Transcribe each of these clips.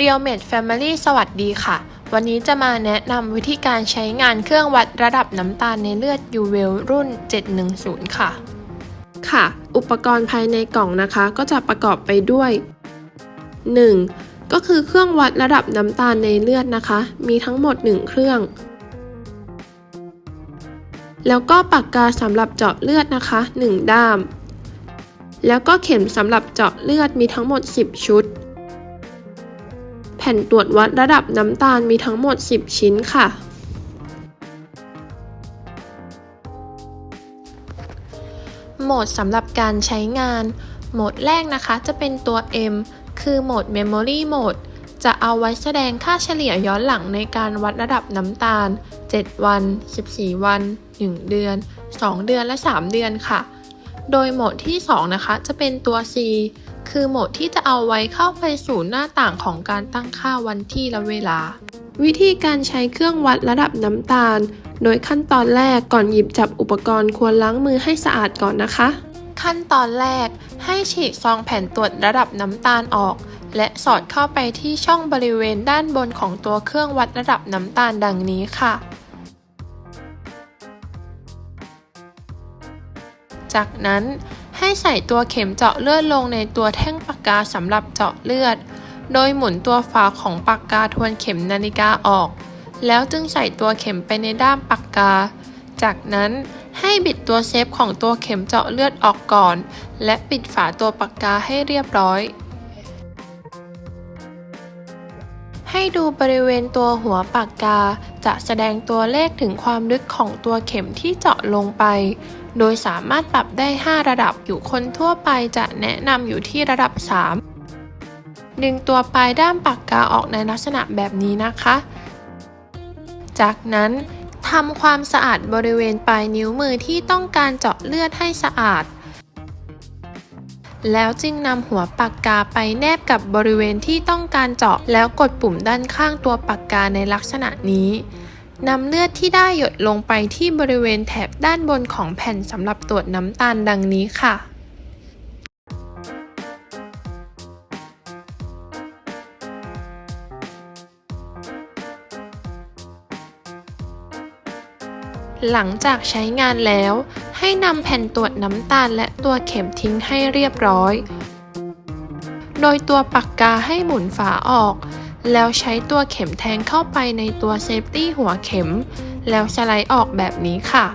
Real Med Family สวัสดีค่ะ วันนี้จะมาแนะนำวิธีการใช้งานเครื่องวัดระดับน้ำตาลในเลือด u w e l รุ่น 710 ค่ะ ค่ะ อุปกรณ์ภายในกล่องนะคะก็จะประกอบไปด้วย 1. ก็คือเครื่องวัดระดับน้ำตาลในเลือดนะคะ มีทั้งหมด 1 เครื่อง แล้วก็ปากกาสำหรับเจาะเลือดนะคะ 1 ด้าม แล้วก็เข็มสำหรับเจาะเลือดมีทั้งหมด 10 ชุด ผ่นตรวจวัดระดับน้ำตาลมีทั้งหมด 10 ชิ้นค่ะ โหมดสำหรับการใช้งาน โหมดแรกนะคะจะเป็นตัว M คือโหมด Memory Mode จะเอาไว้แสดงค่าเฉลี่ยย้อนหลังในการวัดระดับน้ำตาล 7 วัน 14 วัน 1 เดือน 2 เดือนและ 3 เดือนค่ะ โดยโหมดที่ 2 นะคะ จะเป็นตัว C คือโหมดที่จะเอาไว้เข้าไปสู่หน้าต่างของการตั้งค่าวันที่และเวลา วิธีการใช้เครื่องวัดระดับน้ำตาล โดยขั้นตอนแรกก่อนหยิบจับอุปกรณ์ควรล้างมือให้สะอาดก่อนนะคะ ขั้นตอนแรกให้ฉีกซองแผ่นตรวจระดับน้ำตาลออก และสอดเข้าไปที่ช่องบริเวณด้านบนของตัวเครื่องวัดระดับน้ำตาลดังนี้ค่ะจากนั้น ให้ใส่ตัวเข็มเจาะเลือดลงในตัวแท่งปากกาสำหรับเจาะเลือด โดยหมุนตัวฝาของปากกาทวนเข็มนาฬิกาออก แล้วจึงใส่ตัวเข็มไปในด้ามปากกา จากนั้นให้บิดตัวเชฟของตัวเข็มเจาะเลือดออกก่อน และปิดฝาตัวปากกาให้เรียบร้อย ให้ดูบริเวณตัวหัวปากกา จะแสดงตัวเลขถึงความลึกของตัวเข็มที่เจาะลงไป โดยสามารถปรับได้ 5 ระดับอยู่คนทั่วไปจะแนะนำอยู่ที่ระดับ 3 ดึงตัวปลายด้ามปากกาออกในลักษณะแบบนี้นะคะ จากนั้นทำความสะอาดบริเวณปลายนิ้วมือที่ต้องการเจาะเลือดให้สะอาด แล้วจึงนำหัวปากกาไปแนบกับบริเวณที่ต้องการเจาะ แล้วกดปุ่มด้านข้างตัวปากกาในลักษณะนี้นำเลือดที่ได้หยดลงไปที่บริเวณแถบด้านบนของแผ่นสำหรับตรวจน้ำตาลดังนี้ค่ะ หลังจากใช้งานแล้ว ให้นำแผ่นตรวจน้ำตาลและตัวเข็มทิ้งให้เรียบร้อย โดยตัวปากกาให้หมุนฝาออก แล้วใช้ตัวเข็มแทงเข้าไปในตัวเซฟตี้หัวเข็ม แล้วสไลด์ออกแบบนี้ค่ะ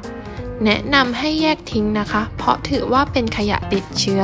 แนะนำให้แยกทิ้งนะคะ เพราะถือว่าเป็นขยะติดเชื้อ